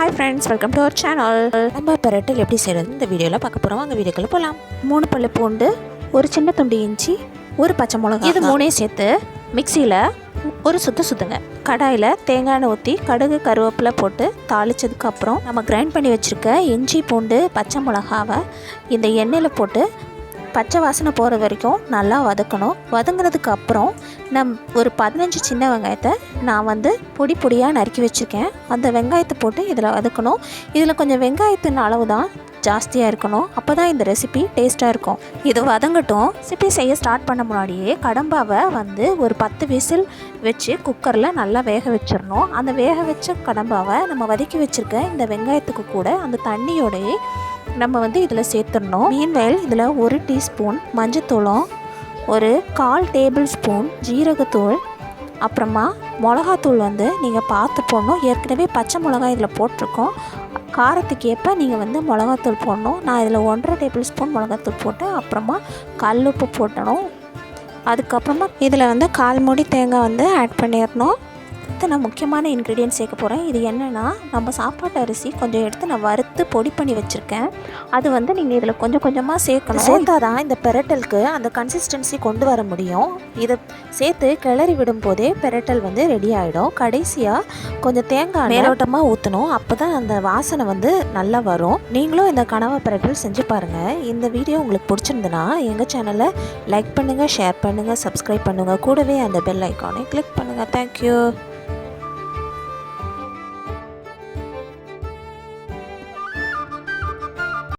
Hi friends welcome to our channel நம்ம பெரட்டல் எப்படி செய்கிறது இந்த வீடியோவில் பார்க்க போகிறோம் அந்த வீடியோக்குள்ள போகலாம் மூணு பல்லு பூண்டு ஒரு சின்ன துண்டு இஞ்சி ஒரு பச்சை மிளகா. இது மூணையும் சேர்த்து மிக்சியில் ஒரு சுத்து சுத்துங்க. கடாயில் தேங்காய் ஊற்றி கடுகு கருவேப்பிலை போட்டு தாளிச்சதுக்கு அப்புறம் நம்ம கிரைண்ட் பண்ணி வச்சுருக்க இஞ்சி பூண்டு பச்சை மிளகாவை இந்த எண்ணெயில் போட்டு பச்சை வாசனை போகிற வரைக்கும் நல்லா வதக்கணும். வதங்கினதுக்கு அப்புறம் நம் ஒரு பதினஞ்சு சின்ன வெங்காயத்தை நான் வந்து பொடி பொடியாக நறுக்கி வச்சுருக்கேன். அந்த வெங்காயத்தை போட்டு இதில் வதக்கணும். இதில் கொஞ்சம் வெங்காயத்தின் அளவு தான் ஜாஸ்தியாக இருக்கணும். அப்போ தான் இந்த ரெசிபி டேஸ்ட்டாக இருக்கும். இது வதங்கட்டும். ரெசிபி செய்ய ஸ்டார்ட் பண்ண முன்னாடியே கடம்பாவை வந்து ஒரு பத்து விசில் வச்சு குக்கரில் நல்லா வேக வச்சிடணும். அந்த வேக வச்ச கடம்பாவை நம்ம வதக்கி வச்சுருக்க இந்த வெங்காயத்துக்கு கூட அந்த தண்ணியோடையே நம்ம வந்து இதில் சேர்த்துடணும். மீன்வேல் இதில் ஒரு டீஸ்பூன் மஞ்சத்தூளும் ஒரு கால் டேபிள் ஸ்பூன் ஜீரகத்தூள் அப்புறமா மிளகாத்தூள் வந்து நீங்கள் பார்த்து போடணும். ஏற்கனவே பச்சை மிளகாய் இதில் போட்டிருக்கோம். காரத்துக்கு ஏற்ப நீங்கள் வந்து மிளகாத்தூள் போடணும். நான் இதில் ஒன்றரை டேபிள் ஸ்பூன் மிளகாத்தூள் போட்டு அப்புறமா கல் உப்பு போட்டணும். அதுக்கப்புறமா இதில் வந்து கால் மூடி தேங்காய் வந்து ஆட் பண்ணிடணும். அடுத்து நான் முக்கியமான இன்க்ரீடியன்ட் சேர்க்க போகிறேன் இது என்னென்னா நம்ம சாப்பாட்டு அரிசி கொஞ்சம் எடுத்து நான் வறுத்து பொடி பண்ணி வச்சுருக்கேன். அது வந்து நீங்கள் இதில் கொஞ்சம் கொஞ்சமாக சேர்க்கணும். சேர்த்தா தான் இந்த பெரட்டலுக்கு அந்த கன்சிஸ்டன்சி கொண்டு வர முடியும். இதை சேர்த்து கிளறி விடும் போதே பெரட்டல் வந்து ரெடி ஆகிடும் கடைசியாக கொஞ்சம் தேங்காய் மேலோட்டமாக ஊற்றணும் அப்போ தான் அந்த வாசனை வந்து நல்லா வரும். நீங்களும் இந்த கனவா பெரட்டல் செஞ்சு பாருங்கள் இந்த வீடியோ உங்களுக்கு பிடிச்சிருந்துன்னா எங்கள் சேனலை லைக் பண்ணுங்கள் ஷேர் பண்ணுங்கள் சப்ஸ்கிரைப் பண்ணுங்கள் கூடவே அந்த பெல் ஐக்கானை கிளிக் பண்ணுங்கள் தேங்க்யூ